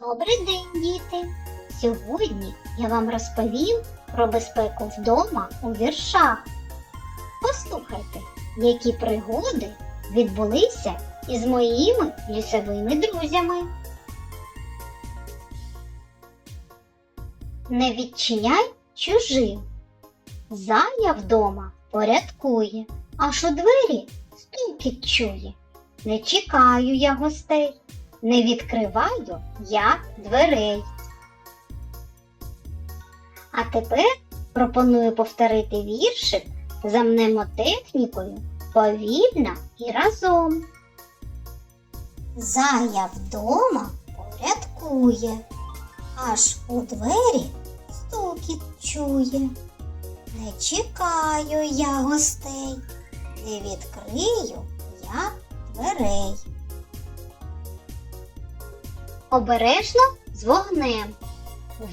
Добрий день, діти! Сьогодні я вам розповім про безпеку вдома у віршах. Послухайте, які пригоди відбулися із моїми лісовими друзями. Не відчиняй чужим. Зая вдома порядкує, аж у двері стукіт чує. Не чекаю я гостей, не відкриваю я дверей. А тепер пропоную повторити віршик за мнемотехнікою повільно і разом. Зая вдома порядкує, аж у двері стукіт чує. Не чекаю я гостей, не відкрию я дверей. Обережно з вогнем.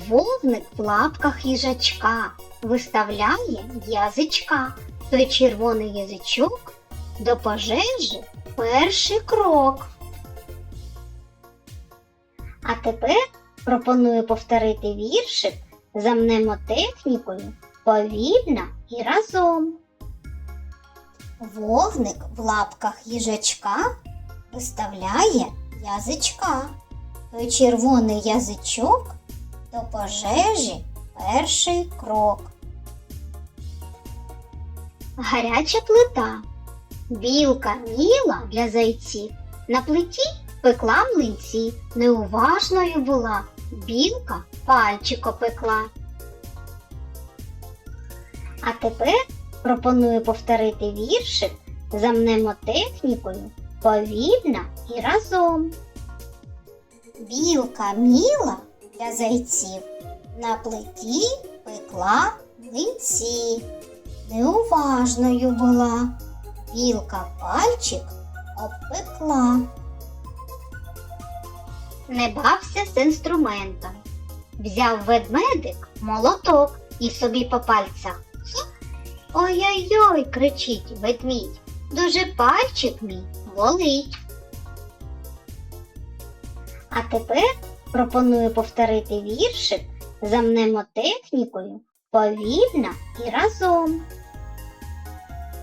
Вогник в лапках їжачка виставляє язичка. Той червоний язичок до пожежі перший крок. А тепер пропоную повторити віршик за мнемотехнікою повільно і разом. Вогник в лапках їжачка виставляє язичка. Червоний язичок до пожежі перший крок. Гаряча плита. Білка міла для зайців. На плиті пекла млинці. Неуважною була. Білка пальчик опекла. А тепер пропоную повторити віршик за мнемотехнікою повільно і разом. Білка міла для зайців на плиті пекла млинці. Неуважною була, білка пальчик обпекла. Не бався з інструментом. Взяв ведмедик молоток і собі по пальцях. Ой-ой-ой, кричить ведмідь. Дуже пальчик мій болить. А тепер пропоную повторити віршик за мнемотехнікою повільно і разом.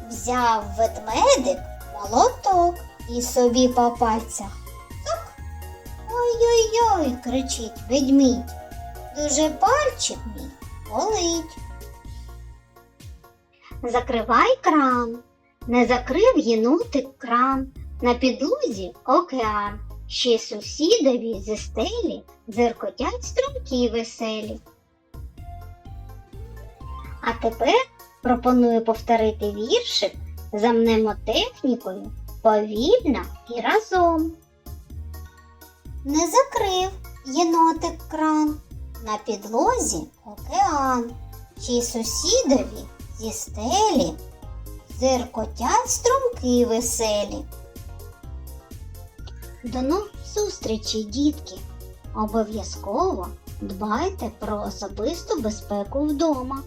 Взяв ведмедик молоток і собі по пальцях. Ой-ой-ой, кричить ведмідь. Дуже пальчик мій болить. Закривай кран. Не закрив єнотик кран. На підлозі океан. Ще сусідові зі стелі дзеркотять струмки веселі. А тепер пропоную повторити віршик за мнемотехнікою повільно і разом. Не закрив єнотик кран, на підлозі океан, чи сусідові зі стелі дзеркотять струмки веселі. До нових зустрічей, дітки! Обов'язково дбайте про особисту безпеку вдома.